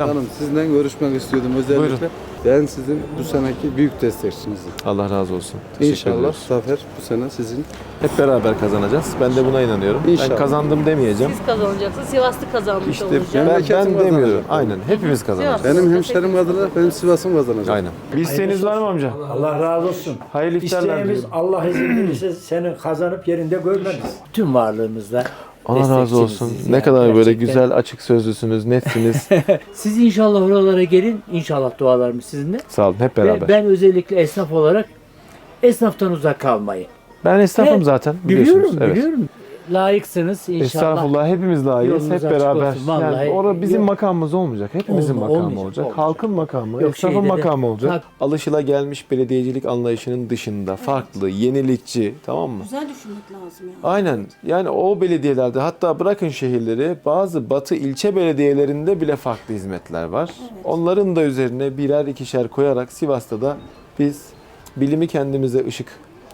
Hanım sizinle görüşmek istiyordum özellikle. Buyurun. Ben sizin bu seneki büyük destekçinizim. Allah razı olsun. Teşekkür İnşallah ediyoruz. zafer bu sene sizin. Hep beraber kazanacağız. Ben de buna inanıyorum. Ben İnşallah. kazandım demeyeceğim. Siz kazanacaksınız, Sivaslı kazanmış İşte olacak. ben, Memleketim ben kazanacak. demiyorum. Aynen. Hepimiz kazanacağız. Benim hemşerim adına benim Sivas'ım kazanacak. Aynen. Bir isteğiniz var mı amca? Allah razı olsun. Hayırlı iftarlar İsteğimiz diliyorum. Allah izin verirse seni kazanıp yerinde görmemiz. Tüm varlığımızla Allah razı olsun. destekçiniziz Ne yani, kadar böyle gerçekten. güzel, açık sözlüsünüz, netsiniz. Siz inşallah oralara gelin. İnşallah dualarımız sizinle. Sağ olun. Hep Ve beraber. ben özellikle esnaf olarak esnaftan uzak kalmayı. Ben esnafım Evet, zaten. Biliyorsunuz. Biliyorum, evet. biliyorum. Layıksınız inşallah. Estağfurullah hepimiz layığız hep Yolunuz açık beraber. olsun, vallahi. yani orada bizim Yok. makamımız olmayacak. Hepimizin Olma- makamı olmayacak, olacak. olmayacak. Halkın makamı, Yok, esnafın şeyde de- makamı olacak. Alışılagelmiş belediyecilik anlayışının dışında farklı, yenilikçi, tamam mı? Güzel düşünmek lazım yani. Aynen. Yani o belediyelerde hatta bırakın şehirleri bazı batı ilçe belediyelerinde bile farklı hizmetler var. Onların da üzerine birer ikişer koyarak Sivas'ta da biz bilimi kendimize ışık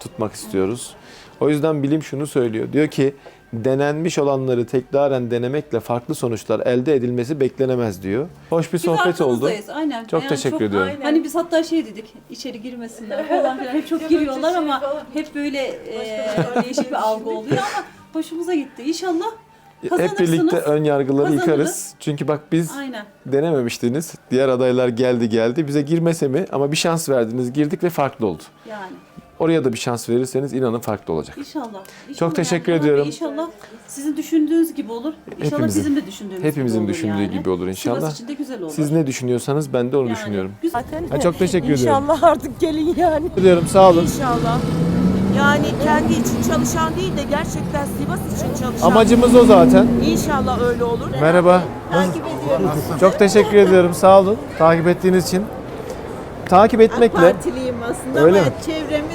tutmak istiyoruz. O yüzden bilim şunu söylüyor. Diyor ki denenmiş olanları tekraren denemekle farklı sonuçlar elde edilmesi beklenemez diyor. Hoş bir Biz sohbet oldu. Aynen. Çok teşekkür ediyorum. Hani biz hatta şey dedik, içeri girmesinler falan filan. Hep çok giriyorlar ama hep böyle e, değişik bir algı oluyor ama hoşumuza gitti. İnşallah Hep birlikte ön yargıları Kazanırız. yıkarız. Çünkü bak biz Aynen. denememiştiniz. Diğer adaylar geldi geldi. Bize girmese mi? Ama bir şans verdiniz. Girdik ve farklı oldu. Yani Oraya da bir şans verirseniz inanın farklı olacak. inşallah. İnşallah Çok teşekkür yani. ediyorum. İnşallah sizin düşündüğünüz gibi olur. İnşallah Hepimizin. bizim de düşündüğümüz Hepimizin gibi olur düşündüğü yani. gibi olur inşallah. Sivas için de güzel olur. Siz ne düşünüyorsanız ben de onu Yani düşünüyorum. Güzel. Ha, çok teşekkür ediyorum. İnşallah artık gelin yani. Ediyorum sağ olun. İnşallah. Yani kendi için çalışan değil de gerçekten Sivas için çalışan. Amacımız o zaten. İnşallah öyle olur. Merhaba. Takip ediyoruz. Çok teşekkür ediyorum. Sağ olun. Takip ettiğiniz için. Takip AK etmekle Partiliyim aslında Öyle ama mi? çevremi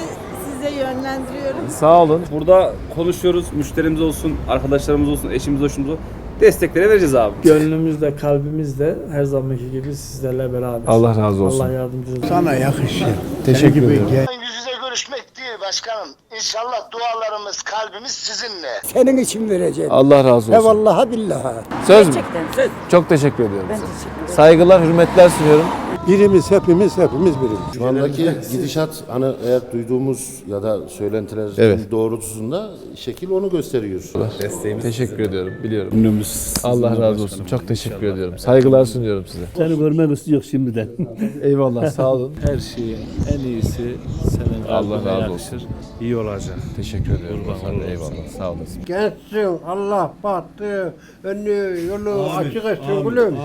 size yönlendiriyorum. sağ olun. Burada konuşuyoruz. Müşterimiz olsun, arkadaşlarımız olsun, eşimiz, olsun. Destekleri vereceğiz abi. Gönlümüzde, kalbimizde her zamanki gibi sizlerle beraber. Allah razı olsun. Allah yardımcınız olsun. Sana yakışır. Teşekkür ederim. Yüz yüze görüşmek başkanım. İnşallah dualarımız, kalbimiz sizinle. Senin için vereceğim. Allah razı olsun. Evallaha billaha. Söz mü? Çok teşekkür ediyorum size. Saygılar, hürmetler sunuyorum. Birimiz hepimiz hepimiz birimiz. Şu andaki gidişat hani eğer duyduğumuz ya da söylentiler Evet. doğrultusunda şekil onu gösteriyor. Teşekkür ediyorum. Biliyorum. Allah razı olsun. Çok teşekkür ediyorum. Saygılar sunuyorum size. Seni görmek istiyor şimdiden. Eyvallah. Sağ olun. Her şeyin en iyisi senin Allah razı yakışır. Olsun. İyi olacak. Teşekkür ediyorum. Kurban olasın. Eyvallah. Sağ olasın. Geçsin Allah bahtı önü yolu açık etsin gülüm.